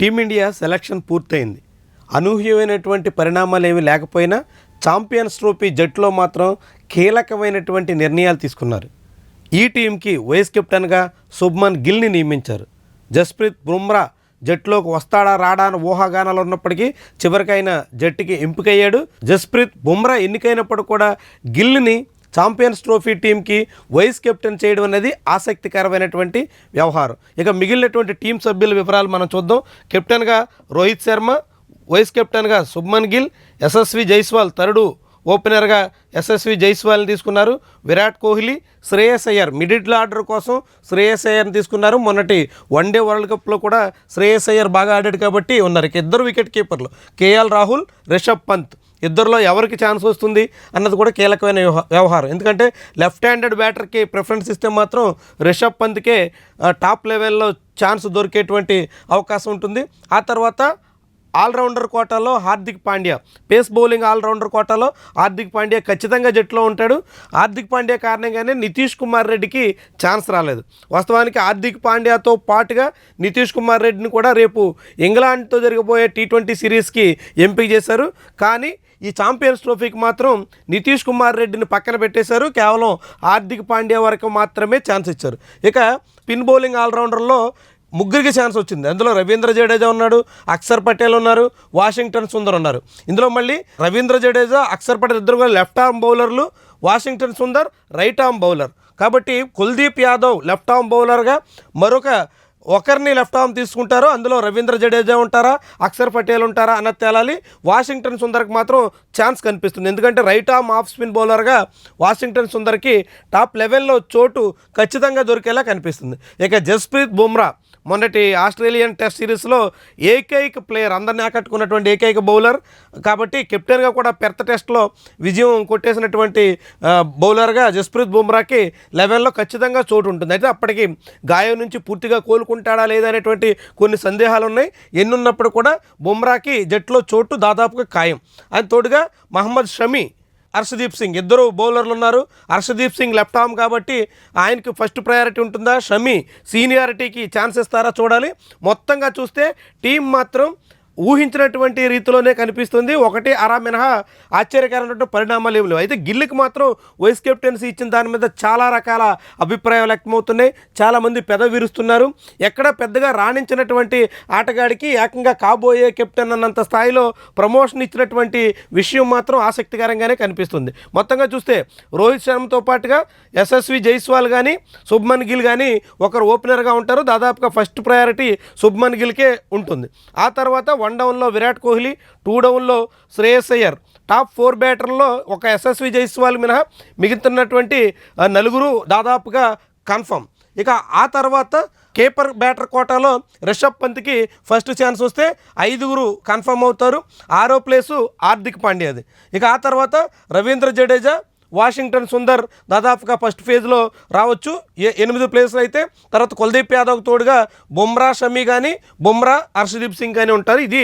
Team India selection పూర్తయింది. అనూహ్యమైనటువంటి పరిణామాలు ఏమీ లేకపోయినా ఛాంపియన్స్ ట్రోఫీ జట్టులో మాత్రం కీలకమైనటువంటి నిర్ణయాలు తీసుకున్నారు. ఈ టీంకి వైస్ కెప్టెన్గా శుభ్మన్ గిల్ని నియమించారు. జస్ప్రీత్ బుమ్రా జట్టులోకి వస్తాడా రాడా అని ఊహాగానాలు ఉన్నప్పటికీ చివరికైన జట్టుకి ఎంపికయ్యాడు. జస్ప్రీత్ బుమ్రా ఎన్నికైనప్పుడు కూడా గిల్ని ఛాంపియన్స్ ట్రోఫీ టీంకి వైస్ కెప్టెన్ చేయడం అనేది ఆసక్తికరమైనటువంటి వ్యవహారం. ఇక మిగిలినటువంటి టీం సభ్యుల వివరాలు మనం చూద్దాం. కెప్టెన్గా రోహిత్ శర్మ వైస్ కెప్టెన్గా శుభ్మన్ గిల్ యశస్వి జైస్వాల్ తరుడు ఓపెనర్గా యశస్వి జైస్వాల్ని తీసుకున్నారు. విరాట్ కోహ్లీ శ్రేయస్ అయ్యర్ మిడిల్ ఆర్డర్ కోసం శ్రేయస్ అయ్యర్ని తీసుకున్నారు. మొన్నటి వన్డే వరల్డ్ కప్లో కూడా శ్రేయస్ అయ్యర్ బాగా ఆడాడు కాబట్టి ఉన్నారు. ఇక ఇద్దరు వికెట్ కీపర్లు కేఎల్ రాహుల్ రిషబ్ పంత్. ఇద్దరిలో ఎవరికి ఛాన్స్ వస్తుంది అన్నది కూడా కీలకమైన వ్యవహ- వ్యవహారం. ఎందుకంటే లెఫ్ట్ హ్యాండెడ్ బ్యాటర్కి ప్రిఫరెన్స్ ఇస్తే మాత్రం రిషబ్ పంత్కే టాప్ లెవెల్లో ఛాన్స్ దొరికేటువంటి అవకాశం ఉంటుంది. ఆ తర్వాత ఆల్రౌండర్ కోటాలో Hardik Pandya. Pace bowling allrounder కోటాలో హార్దిక్ పాండ్యా ఖచ్చితంగా జట్టులో ఉంటాడు. హార్దిక్ పాండ్యా కారణంగానే నితీష్ కుమార్ రెడ్డికి ఛాన్స్ రాలేదు. వాస్తవానికి హార్దిక్ పాండ్యాతో పాటుగా నితీష్ కుమార్ రెడ్డిని కూడా రేపు ఇంగ్లాండ్తో జరగబోయే టీ ట్వంటీ సిరీస్కి ఎంపిక చేశారు. కానీ ఈ ఛాంపియన్స్ ట్రోఫీకి మాత్రం నితీష్ కుమార్ రెడ్డిని పక్కన పెట్టేశారు. కేవలం హార్దిక్ పాండ్యా వరకు మాత్రమే ఛాన్స్ ఇచ్చారు. ఇక పిన్ బౌలింగ్ ఆల్రౌండర్లో ముగ్గురికి ఛాన్స్ వచ్చింది. అందులో రవీంద్ర జడేజా ఉన్నాడు అక్షర్ పటేల్ ఉన్నారు వాషింగ్టన్ సుందర్ ఉన్నారు. ఇందులో మళ్ళీ రవీంద్ర జడేజా అక్షర్ పటేల్ ఇద్దరు కూడా లెఫ్ట్ ఆర్మ్ బౌలర్లు Washington Sundar right arm bowler. కాబట్టి కుల్దీప్ యాదవ్ లెఫ్ట్ ఆర్మ్ బౌలర్గా మరొక ఒకరిని లెఫ్ట్ ఆర్మ్ తీసుకుంటారో అందులో రవీంద్ర జడేజా ఉంటారా అక్షర్ పటేల్ ఉంటారా అన్నది తేలాలి. వాషింగ్టన్ సుందర్కి మాత్రం ఛాన్స్ కనిపిస్తుంది. ఎందుకంటే రైట్ ఆర్మ్ ఆఫ్ స్పిన్ బౌలర్గా వాషింగ్టన్ సుందర్కి టాప్ లెవెల్లో చోటు ఖచ్చితంగా దొరికేలా కనిపిస్తుంది. ఇక జస్ప్రీత్ బుమ్రా మొన్నటి ఆస్ట్రేలియన్ టెస్ట్ సిరీస్లో ఏకైక ప్లేయర్ అందరిని ఆకట్టుకున్నటువంటి ఏకైక బౌలర్. కాబట్టి కెప్టెన్గా కూడా పెద్ద టెస్ట్లో విజయం కొట్టేసినటువంటి బౌలర్గా జస్ప్రీత్ బుమ్రాకి లెవెన్లో ఖచ్చితంగా చోటు ఉంటుంది అయితే అప్పటికి గాయం నుంచి పూర్తిగా కోలుకుంటాడా లేదా అనేటువంటి కొన్ని సందేహాలు ఉన్నాయి ఎన్నున్నప్పుడు కూడా బుమ్రాకి జట్టులో చోటు దాదాపుగా ఖాయం. అని తోడుగా మహమ్మద్ షమీ హర్షదీప్ సింగ్. ఇద్దరు బౌలర్లు ఉన్నారు. హర్షదీప్ సింగ్ లెఫ్ట్ ఆర్మ్ కాబట్టి ఆయనకి ఫస్ట్ ప్రయారిటీ ఉంటుందా? షమి సీనియారిటీకి ఛాన్స్ ఇస్తారా? చూడాలి. మొత్తంగా చూస్తే టీం మాత్రం ఊహించినటువంటి రీతిలోనే కనిపిస్తుంది. ఒకటి అరా మినహా ఆశ్చర్యకరమైనటువంటి పరిణామాలు ఏమి లేవు. అయితే గిల్లికి మాత్రం వైస్ కెప్టెన్సీ ఇచ్చిన దాని మీద చాలా రకాల అభిప్రాయాలు వ్యక్తమవుతున్నాయి. చాలామంది పెద విరుస్తున్నారు. ఎక్కడ పెద్దగా రాణించినటువంటి ఆటగాడికి ఏకంగా కాబోయే కెప్టెన్ అన్నంత స్థాయిలో ప్రమోషన్ ఇచ్చినటువంటి విషయం మాత్రం ఆసక్తికరంగానే కనిపిస్తుంది. మొత్తంగా చూస్తే రోహిత్ శర్మతో పాటుగా యశస్వి జైస్వాల్ కానీ శుభ్మన్ గిల్ కానీ ఒకరు ఓపెనర్గా ఉంటారు. దాదాపుగా ఫస్ట్ ప్రయారిటీ శుభ్మన్ గిల్కే ఉంటుంది. ఆ తర్వాత వన్ డౌన్లో విరాట్ కోహ్లీ టూ డౌన్లో శ్రేయస్ అయ్యర్. టాప్ ఫోర్ బ్యాటర్లో ఒక యశస్వి జైస్వాల్ మినహా మిగుతున్నటువంటి నలుగురు దాదాపుగా కన్ఫర్మ్ ఇక ఆ తర్వాత కేపర్ బ్యాటర్ కోటాలో రిషబ్ పంత్కి ఫస్ట్ ఛాన్స్ వస్తే ఐదుగురు కన్ఫర్మ్ అవుతారు. ఆరో ప్లేసు హార్దిక్ పాండ్యాది. ఇక ఆ తర్వాత రవీంద్ర జడేజా వాషింగ్టన్ సుందర్ దాదాపుగా ఫస్ట్ ఫేజ్లో రావచ్చు. ఏ ఎనిమిది ప్లేస్లు అయితే తర్వాత కుల్దీప్ యాదవ్ తోడుగా బుమ్రా షమీ కానీ బుమ్రా హర్షదీప్ సింగ్ కానీ ఉంటారు. ఇది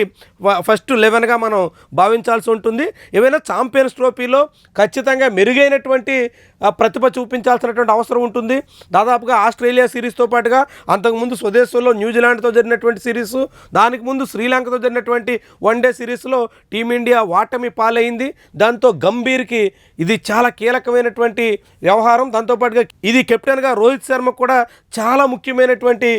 ఫస్ట్ లెవెన్గా మనం భావించాల్సి ఉంటుంది. ఏవైనా ఛాంపియన్స్ ట్రోఫీలో ఖచ్చితంగా మెరుగైనటువంటి ప్రతిభ చూపించాల్సినటువంటి అవసరం ఉంటుంది. దాదాపుగా ఆస్ట్రేలియా సిరీస్తో పాటుగా అంతకుముందు స్వదేశంలో న్యూజిలాండ్తో జరిగినటువంటి సిరీస్ దానికి ముందు శ్రీలంకతో జరిగినటువంటి వన్డే సిరీస్లో టీమిండియా వాటమి పాలైంది. దాంతో గంభీర్కి ఇది చాలా కీలకమైనటువంటి వ్యవహారం. దాంతోపాటుగా ఇది కెప్టెన్గా రోహిత్ శర్మ కూడా చాలా ముఖ్యమైనటువంటి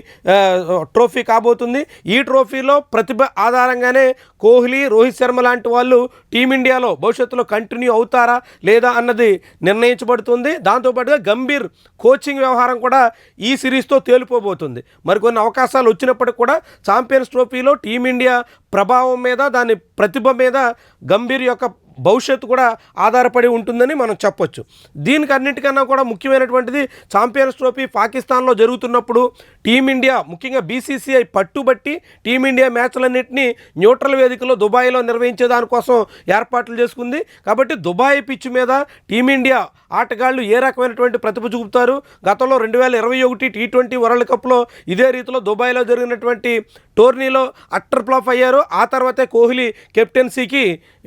ట్రోఫీ కాబోతుంది. ఈ ట్రోఫీలో ప్రతిభ ఆధారంగానే కోహ్లీ రోహిత్ శర్మ లాంటి వాళ్ళు టీమిండియాలో భవిష్యత్తులో కంటిన్యూ అవుతారా లేదా అన్నది నిర్ణయించబడుతుంది. ఉంది. దాంతోపాటుగా గంభీర్ కోచింగ్ వ్యవహారం కూడా ఈ సిరీస్తో తేలిపోబోతుంది. మరికొన్ని అవకాశాలు వచ్చినప్పటికి కూడా ఛాంపియన్స్ ట్రోఫీలో టీమిండియా ప్రభావం మీద దాని ప్రతిభ మీద గంభీర్ యొక్క భవిష్యత్తు కూడా ఆధారపడి ఉంటుందని మనం చెప్పొచ్చు. దీనికి అన్నిటికన్నా కూడా ముఖ్యమైనటువంటిది ఛాంపియన్స్ ట్రోఫీ పాకిస్తాన్లో జరుగుతున్నప్పుడు టీమిండియా ముఖ్యంగా బీసీసీఐ పట్టుబట్టి టీమిండియా మ్యాచ్లన్నింటినీ న్యూట్రల్ వేదికలో దుబాయ్లో నిర్వహించే దానికోసం ఏర్పాట్లు చేసుకుంది. కాబట్టి దుబాయ్ పిచ్ మీద టీమిండియా ఆటగాళ్ళు ఏ రకమైనటువంటి ప్రతిభ చూపుతారు? గతంలో రెండు వేల ఇరవై ఒకటి టీ ట్వంటీ వరల్డ్ కప్లో ఇదే రీతిలో దుబాయ్లో జరిగినటువంటి టోర్నీలో అట్టర్ ఫ్లాప్ అయ్యారు. ఆ తర్వాతే కోహ్లీ కెప్టెన్సీకి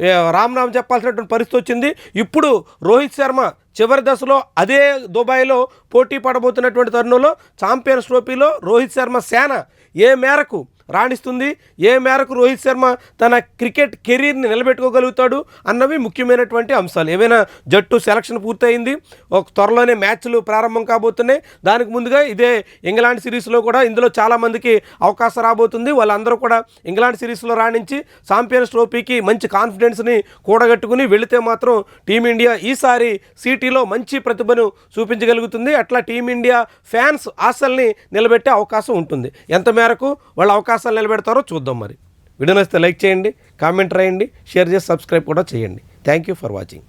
రామ్ రామ్నామ్ చెప్పాల్సినటువంటి పరిస్థితి వచ్చింది. ఇప్పుడు రోహిత్ శర్మ చివరి దశలో అదే దుబాయ్లో పోటీ పడబోతున్నటువంటి తరుణంలో ఛాంపియన్స్ ట్రోఫీలో రోహిత్ శర్మ సేన ఏ మేరకు రాణిస్తుంది? ఏ మేరకు రోహిత్ శర్మ తన క్రికెట్ కెరీర్ని నిలబెట్టుకోగలుగుతాడు అన్నవి ముఖ్యమైనటువంటి అంశాలు. ఏవైనా జట్టు సెలక్షన్ పూర్తయింది ఒక త్వరలోనే మ్యాచ్లు ప్రారంభం కాబోతున్నాయి. దానికి ముందుగా ఇదే ఇంగ్లాండ్ సిరీస్లో కూడా ఇందులో చాలామందికి అవకాశం రాబోతుంది. వాళ్ళందరూ కూడా ఇంగ్లాండ్ సిరీస్లో రాణించి ఛాంపియన్స్ ట్రోఫీకి మంచి కాన్ఫిడెన్స్ని కూడగట్టుకుని వెళితే మాత్రం టీమిండియా ఈసారి సిటీ పోటీలో మంచి ప్రతిభను చూపించగలుగుతుంది. అట్లా టీమిండియా ఫ్యాన్స్ ఆశల్ని నిలబెట్టే అవకాశం ఉంటుంది. ఎంత మేరకు వాళ్ళ అవకాశాలు నిలబెడతారో చూద్దాం మరి. వీడియో నచ్చితే లైక్ చేయండి కామెంట్ రాయండి షేర్ చేసి సబ్స్క్రైబ్ కూడా చేయండి. Thank you for watching.